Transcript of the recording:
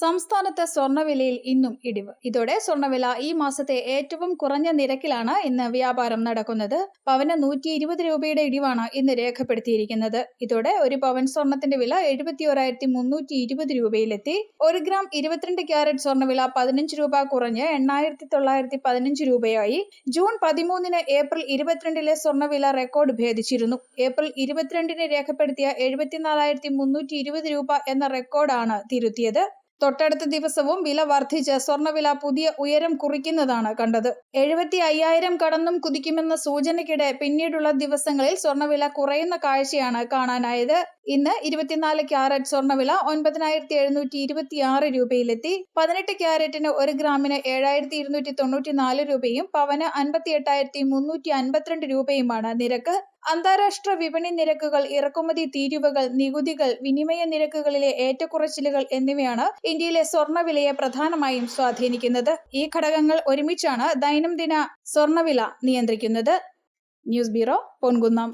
സംസ്ഥാനത്ത് സ്വർണവിലയിൽ ഇന്നും ഇടിവ്. ഇതോടെ സ്വർണവില ഈ മാസത്തെ ഏറ്റവും കുറഞ്ഞ നിരക്കിലാണ് ഇന്ന് വ്യാപാരം നടക്കുന്നത്. പവന് നൂറ്റി ഇരുപത് രൂപയുടെ ഇടിവാണ് ഇന്ന് രേഖപ്പെടുത്തിയിരിക്കുന്നത്. ഇതോടെ ഒരു പവൻ സ്വർണത്തിന്റെ വില എഴുപത്തി ഒരായിരത്തി മുന്നൂറ്റി ഇരുപത് രൂപയിലെത്തി. ഒരു ഗ്രാം ഇരുപത്തിരണ്ട് ക്യാരറ്റ് സ്വർണവില പതിനഞ്ച് രൂപ കുറഞ്ഞ് എണ്ണായിരത്തി തൊള്ളായിരത്തി പതിനഞ്ച് രൂപയായി. ജൂൺ പതിമൂന്നിന് ഏപ്രിൽ ഇരുപത്തിരണ്ടിലെ സ്വർണവില റെക്കോർഡ് ഭേദിച്ചിരുന്നു. ഏപ്രിൽ ഇരുപത്തിരണ്ടിന് രേഖപ്പെടുത്തിയ എഴുപത്തിനാലായിരത്തി മുന്നൂറ്റി ഇരുപത് രൂപ എന്ന റെക്കോർഡാണ് തിരുത്തിയത്. തൊട്ടടുത്ത ദിവസവും വില വർദ്ധിച്ച് സ്വർണവില പുതിയ ഉയരം കുറിക്കുന്നതാണ് കണ്ടത്. എഴുപത്തി അയ്യായിരം കടന്നും കുതിക്കുമെന്ന സൂചനയ്ക്കിടെ പിന്നീടുള്ള ദിവസങ്ങളിൽ സ്വർണവില കുറയുന്ന കാഴ്ചയാണ് കാണാനായത്. ഇന്ന് ഇരുപത്തിനാല് ക്യാരറ്റ് സ്വർണവില ഒൻപതിനായിരത്തി എഴുന്നൂറ്റി ഇരുപത്തി ആറ് രൂപയിലെത്തി. പതിനെട്ട് ക്യാരറ്റിന് ഒരു ഗ്രാമിന് ഏഴായിരത്തി ഇരുന്നൂറ്റി തൊണ്ണൂറ്റി നാല് രൂപയും പവന് അൻപത്തി എട്ടായിരത്തി മുന്നൂറ്റി അൻപത്തിരണ്ട് രൂപയുമാണ് നിരക്ക്. അന്താരാഷ്ട്ര വിപണി നിരക്കുകൾ ഇറക്കുമതി തീരുവകൾ നികുതികൾ വിനിമയ നിരക്കുകളിലെ ഏറ്റക്കുറച്ചിലുകൾ എന്നിവയാണ് ഇന്ത്യയിലെ സ്വർണവിലയെ പ്രധാനമായും സ്വാധീനിക്കുന്നത് ഈ ഘടകങ്ങൾ ഒരുമിച്ചാണ് ദൈനംദിന സ്വർണവില നിയന്ത്രിക്കുന്നത്. News bureau Ponkunnam.